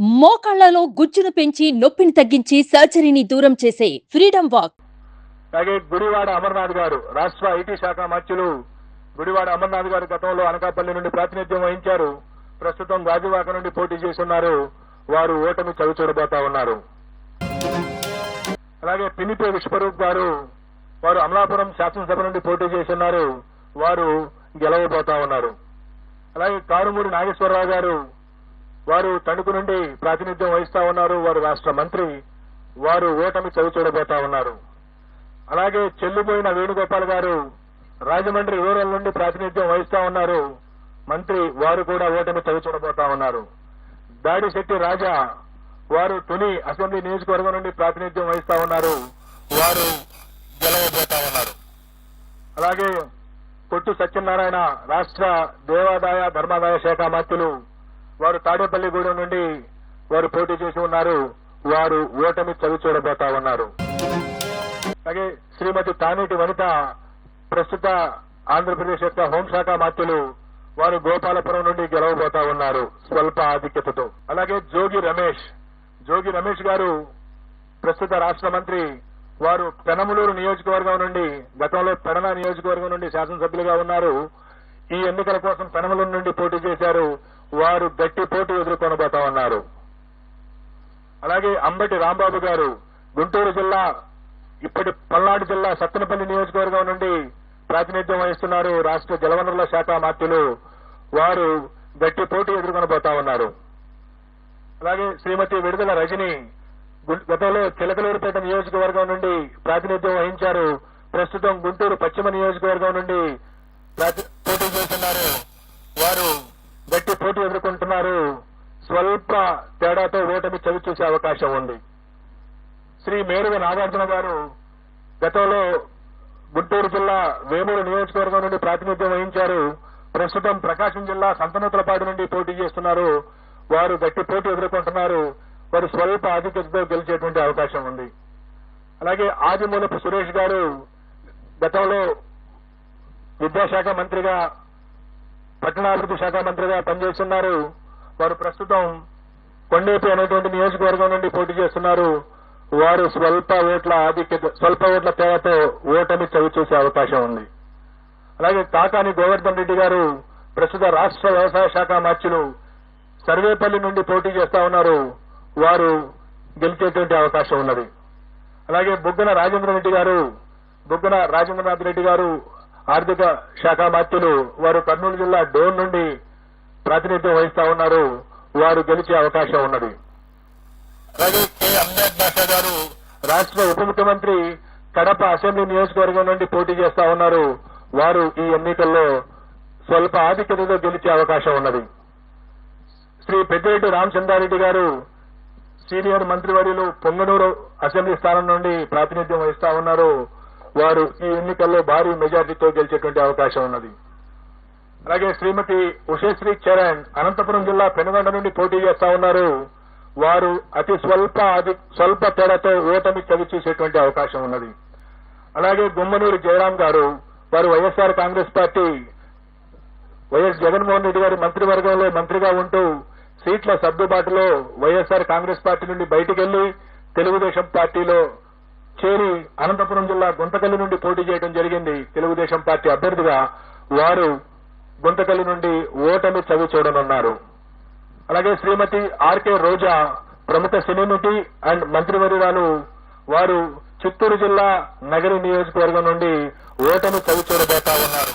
మోకాళ్ళలో గుజ్జును పెంచి నొప్పిని తగ్గించి సర్జరీని దూరం చేసే ఫ్రీడమ్ వాక్. అలాగే గుడివాడ అమర్నాథ్ గారు రాష్ట్ర ఐటీ శాఖ మంత్రులు గుడివాడ అమర్నాథ్ గారు గతంలో అనకాపల్లి నుండి ప్రాతినిధ్యం వహించారు. ప్రస్తుతం గాజువాక నుండి పోటీ చేస్తున్నారు. వారు ఓటమి చవి చూడబోతా ఉన్నారు. అలాగే పినిపే విశ్వరూప్ గారు వారు అమలాపురం శాసనసభ నుండి పోటీ చేస్తున్నారు. వారు గెలవబోతా ఉన్నారు. అలాగే కారుమూరి నాగేశ్వరరావు గారు వారు తణుకు నుండి ప్రాతినిధ్యం వహిస్తా ఉన్నారు. వారు రాష్ట్ర మంత్రి. వారు ఓటమి చవి చూడబోతా ఉన్నారు. అలాగే చెల్లిపోయిన వేణుగోపాల్ గారు రాజమండ్రి రూరల్ నుండి ప్రాతినిధ్యం వహిస్తా ఉన్నారు. మంత్రి వారు కూడా ఓటమి చవి చూడబోతా ఉన్నారు. దాడిశెట్టి రాజా వారు తుని అసెంబ్లీ నియోజకవర్గం నుండి ప్రాతినిధ్యం వహిస్తా ఉన్నారు. వారు గెలవబోతా ఉన్నారు. అలాగే కొట్టు సత్యనారాయణ రాష్ట్ర దేవాదాయ ధర్మాదాయ శాఖ మంత్రులు వారు తాడేపల్లిగూడెం నుండి వారు పోటీ చేసి ఉన్నారు. వారు ఓటమి చవి చూడబోతా ఉన్నారు. అలాగే శ్రీమతి తానేటి వనిత ప్రస్తుత ఆంధ్రప్రదేశ్ యొక్క హోంశాఖ మంత్రులు వారు గోపాలపురం నుండి గెలవబోతా ఉన్నారు స్వల్ప ఆధిక్యతతో. అలాగే జోగి రమేష్ జోగి రమేష్ గారు ప్రస్తుత రాష్ట్ర మంత్రి వారు పెనమలూరు నియోజకవర్గం నుండి గతంలో పెడన నియోజకవర్గం నుండి శాసనసభ్యులుగా ఉన్నారు. ఈ ఎన్నికల కోసం పెనమలూరు నుండి పోటీ చేశారు. వారు గట్టి పోటీ ఎదుర్కొనబోతా ఉన్నారు అలాగే అంబటి రాంబాబు గారు గుంటూరు జిల్లా ఇప్పటి పల్నాడు జిల్లా సత్తెనపల్లి నియోజకవర్గం నుండి ప్రాతినిధ్యం వహిస్తున్నారు రాష్ట్ర జలవనరుల శాఖ మంత్రులు వారు గట్టి పోటీ ఎదుర్కొనబోతా ఉన్నారు అలాగే శ్రీమతి విడుదల రజని గు- గతంలో చిలకలూరుపేట నియోజకవర్గం నుండి ప్రాతినిధ్యం వహించారు. ప్రస్తుతం గుంటూరు పశ్చిమ నియోజకవర్గం నుండి పోటీ చేస్తున్నారు. వారు గట్టి పోటీ ఎదుర్కొంటున్నారు. స్వల్ప తేడాతో ఓటమి చవి చూసే అవకాశం ఉంది. శ్రీ మేరుగ నాగార్జున గారు గతంలో గుంటూరు జిల్లా వేమూరు నియోజకవర్గం నుండి ప్రాతినిధ్యం వహించారు. ప్రస్తుతం ప్రకాశం జిల్లా సంతనూతలపాడు నుండి పోటీ చేస్తున్నారు. వారు గట్టి పోటీ ఎదుర్కొంటున్నారు. వారు స్వల్ప ఆధిక్యతతో గెలిచేటువంటి అవకాశం ఉంది. అలాగే ఆదిమూలపు సురేష్ గారు గతంలో విద్యాశాఖ మంత్రిగా పట్టణాభివృద్ధి శాఖ మంత్రిగా పనిచేస్తున్నారు. వారు ప్రస్తుతం కొండేపి అనేటువంటి నియోజకవర్గం నుండి పోటీ చేస్తున్నారు. వారు స్వల్ప ఓట్ల ఆధిక్యత స్వల్ప ఓట్ల తేడాతో ఓటమి చవి చూసే అవకాశం ఉంది. అలాగే కాకాని గోవర్ధన్ రెడ్డి గారు ప్రస్తుత రాష్ట్ర వ్యవసాయ శాఖ మార్చులు సర్వేపల్లి నుండి పోటీ చేస్తా ఉన్నారు. వారు గెలిచేటువంటి అవకాశం ఉన్నది. అలాగే బుగ్గన రాజేంద్ర రెడ్డి గారు బుగ్గన రాజేంద్రనాథ్ రెడ్డి గారు ఆర్థిక శాఖ మంత్రులు వారు కర్నూలు జిల్లా డోన్ నుండి ప్రాతినిధ్యం వహిస్తా ఉన్నారు. వారు గెలిచే అవకాశం ఉన్నది. అలాగే కె. అహ్మద్ బాషా గారు. రాష్ట్ర ఉప ముఖ్యమంత్రి కడప అసెంబ్లీ నియోజకవర్గం నుండి పోటీ చేస్తా ఉన్నారు. వారు ఈ ఎన్నికల్లో స్వల్ప ఆధిక్యతతో గెలిచే అవకాశం ఉన్నది. శ్రీ పెద్దిరెడ్డి రామచంద్రారెడ్డి గారు సీనియర్ మంత్రివర్యులు పొంగనూరు అసెంబ్లీ స్థానం నుండి ప్రాతినిధ్యం వహిస్తా ఉన్నారు. వారు ఈ ఎన్నికల్లో భారీ మెజార్టీతో గెలిచేటువంటి అవకాశం ఉన్నది. అలాగే శ్రీమతి ఉషశ్రీ చరణ్ అనంతపురం జిల్లా పెనుగొండ నుండి పోటీ చేస్తా ఉన్నారు. వారు అతి స్వల్ప అతి స్వల్ప తేడాతో ఓటమి చవి చూసేటువంటి అవకాశం ఉన్నది. అలాగే గుమ్మనూరు జయరాం గారు వారు YSR Congress party YS Jaganmohan Reddy గారి మంత్రివర్గంలో మంత్రిగా ఉంటూ సీట్ల సర్దుబాటులో వైఎస్ఆర్ కాంగ్రెస్ పార్టీ నుండి బయటకెళ్ళి తెలుగుదేశం పార్టీలో చేరి అనంతపురం జిల్లా గుంతకల్లి నుండి పోటీ చేయడం జరిగింది. తెలుగుదేశం పార్టీ అభ్యర్థిగా వారు గుంతకల్లి నుండి ఓటమి చవి చూడనున్నారు. అలాగే శ్రీమతి ఆర్కే రోజా ప్రముఖ సినీ నటి అండ్ మంత్రివర్యురాలు వారు చిత్తూరు జిల్లా నగరి నియోజకవర్గం నుండి ఓటమి చవి చూడబోతా ఉన్నారు.